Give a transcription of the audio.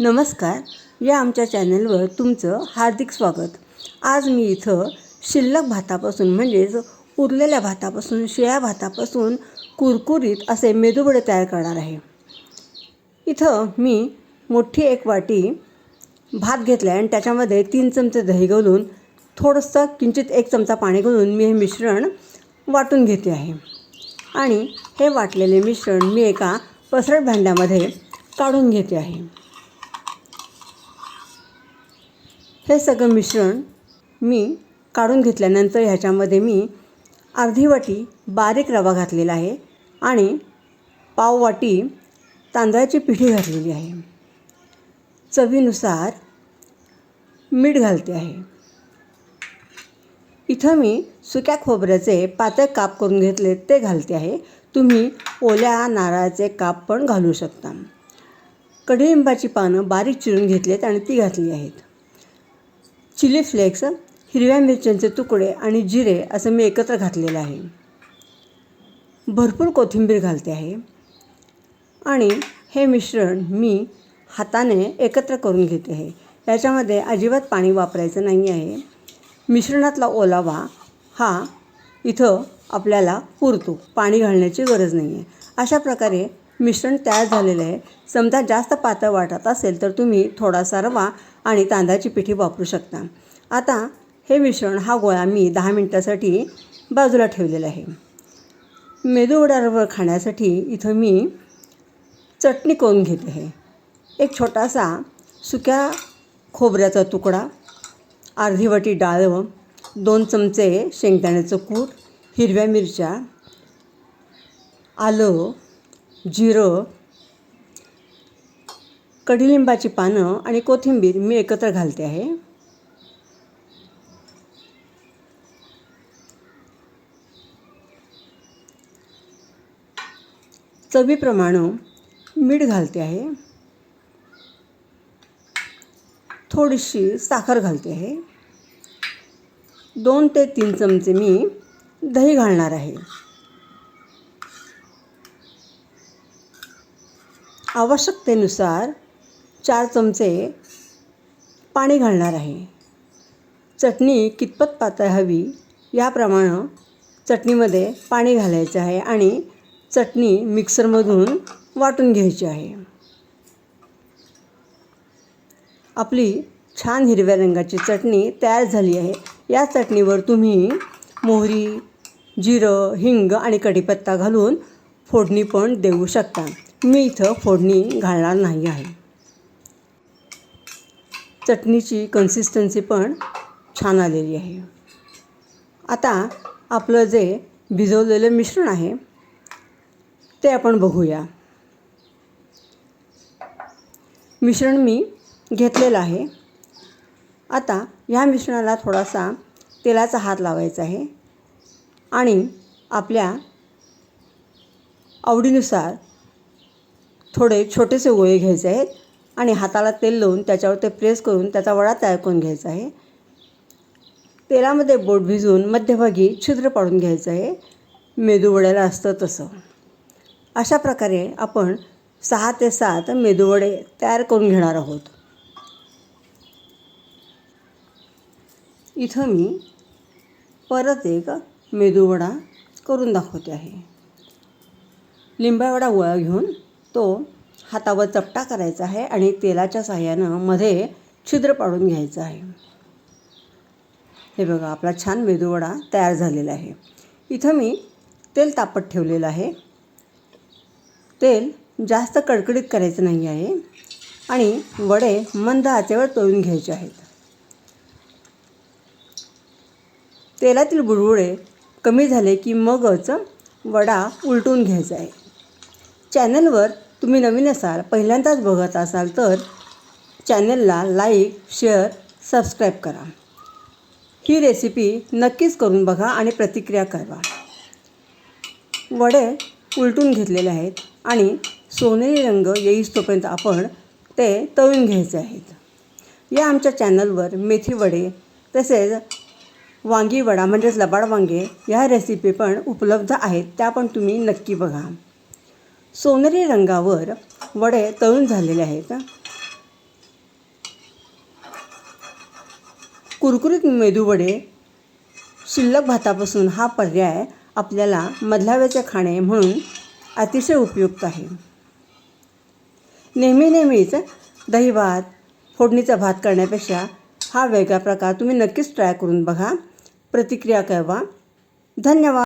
नमस्कार. या आमच्या चॅनलवर तुमचं हार्दिक स्वागत. आज मी इथं शिल्लक भातापासून म्हणजेच उरलेल्या भातापासून शिळ्या भातापासून कुरकुरीत असे मेदूबडे तयार करणार आहे. इथं मी मोठी एक वाटी भात घेतला आहे आणि त्याच्यामध्ये तीन चमचे दही घालून थोडंसं किंचित एक चमचा पाणी घालून मी हे मिश्रण वाटून घेते आहे. आणि हे वाटलेले मिश्रण मी एका पसरट भांड्यामध्ये काढून घेते आहे. हे सगळं मिश्रण मी काढून घेतल्यानंतर ह्याच्यामध्ये मी अर्धी वाटी बारीक रवा घातलेला आहे आणि पाव वाटी तांदळाची पिठी घातलेली आहे. चवीनुसार मीठ घालते आहे. इथं मी सुक्या खोबऱ्याचे पातळ काप करून घेतले ते घालते आहे. तुम्ही ओल्या नारळाचे काप पण घालू शकता. कढीलिंबाची पानं बारीक चिरून घेतलेत आणि ती घातली आहेत. चिली फ्लेक्स हिरव्या मिरच्यांचे तुकडे आणि जिरे असं मी एकत्र घातलेलं आहे. भरपूर कोथिंबीर घालते आहे. आणि हे मिश्रण मी हाताने एकत्र करून घेते आहे. याच्यामध्ये अजिबात पाणी वापरायचं नाही आहे. मिश्रणातला ओलावा हा इथं आपल्याला पुरतो. पाणी घालण्याची गरज नाही आहे. अशा प्रकारे मिश्रण तयार झालेलं आहे. समजा जास्त पातळ वाटत असेल तर तुम्ही थोडासा रवा आणि तांदळाची पिठी वापरू शकता. आता हे मिश्रण हा गोळा मी दहा मिनटासाठी बाजूला ठेवलेला आहे. मेदूवड्यावर खाण्यासाठी इथं मी चटणी करून घेते आहे. एक छोटासा सुक्या खोबऱ्याचा तुकडा अर्धी वाटी डाळ दोन चमचे शेंगदाण्याचं कूट हिरव्या मिरच्या आलं जिरं कडुलिंबाची पानं आणि कोथिंबीर मी एकत्र घालते आहे. चवीप्रमाणे मीठ घालते आहे. थोडीशी साखर घालते आहे. दोन ते तीन चमचे मी दही घालणार आहे. आवश्यकतेनुसार चार चमचे पाणी घालणार आहे. चटणी कितपत पातळ हवी याप्रमाणं चटणीमध्ये पाणी घालायचं आहे आणि चटणी मिक्सरमधून वाटून घ्यायची आहे. आपली छान हिरव्या रंगाची चटणी तयार झाली आहे. या चटणीवर तुम्ही मोहरी जिरं हिंग आणि कढीपत्ता घालून फोडणी पण देऊ शकता. मी इथं फोडणी घालणार नाही आहे. चटणीची कन्सिस्टन्सी पण छान आलेली आहे. आता आपलं जे भिजवलेलं मिश्रण आहे ते आपण बघूया. मिश्रण मी घेतलेलं आहे. आता ह्या मिश्रणाला थोडासा तेलाचा हात लावायचा आहे आणि आपल्या आवडीनुसार थोडे छोटेसे गोळे घ्यायचे आहेत आणि हाताला तेल लावून त्याच्यावर ते प्रेस करून त्याचा वडा तयार करून घ्यायचा आहे. तेलामध्ये बोट भिजवून मध्यभागी छिद्र पाडून घ्यायचं आहे. मेदूवड्याला असतं तसं. अशा प्रकारे आपण सहा ते सात मेदूवडे तयार करून घेणार आहोत. इथं मी परत एक मेदूवडा करून दाखवते आहे. लिंबावडा गोळा घेऊन तो हातावर चपटा करायचा आहे आणि तेलाच्या साह्यानं मध्ये छिद्र पाडून घ्यायचं आहे. हे बघा आपला छान मेदूवडा तयार झालेला आहे. इथं मी तेल तापत ठेवलेलं आहे. तेल जास्त कडकडीत करायचं नाही आहे आणि वडे मंद आचेवर तळून घ्यायचे आहेत. तेलातील बुडबुडे कमी झाले की मगच वडा उलटून घ्यायचा आहे. चॅनलवर तुम्ही नवीन असाल पहिल्यांदाच बघत असाल तर चॅनलला लाईक शेअर सबस्क्राईब करा. ही रेसिपी नक्कीच करून बघा आणि प्रतिक्रिया करा. वडे उलटून घेतलेले आहेत आणि सोनेरी रंग येईस तोपर्यंत आपण ते तळून घ्यायचे आहेत. या आमच्या चॅनलवर मेथी वडे तसेच वांगी वडा म्हणजेच लबाड वांगे ह्या रेसिपी पण उपलब्ध आहेत त्या पण तुम्ही नक्की बघा. सोनेरी रंगावर वडे तळून झालेले आहेत. कुरकुरीत मेदूवडे शिल्लक भातापासून हा पर्याय आपल्याला मधलाव्याचे खाणे म्हणून अतिशय उपयुक्त आहे. नेहमी नेहमीच दही भात फोडणीचा भात करण्यापेक्षा हा वेगळा प्रकार तुम्ही नक्कीच ट्राय करून बघा. प्रतिक्रिया कळवा. धन्यवाद.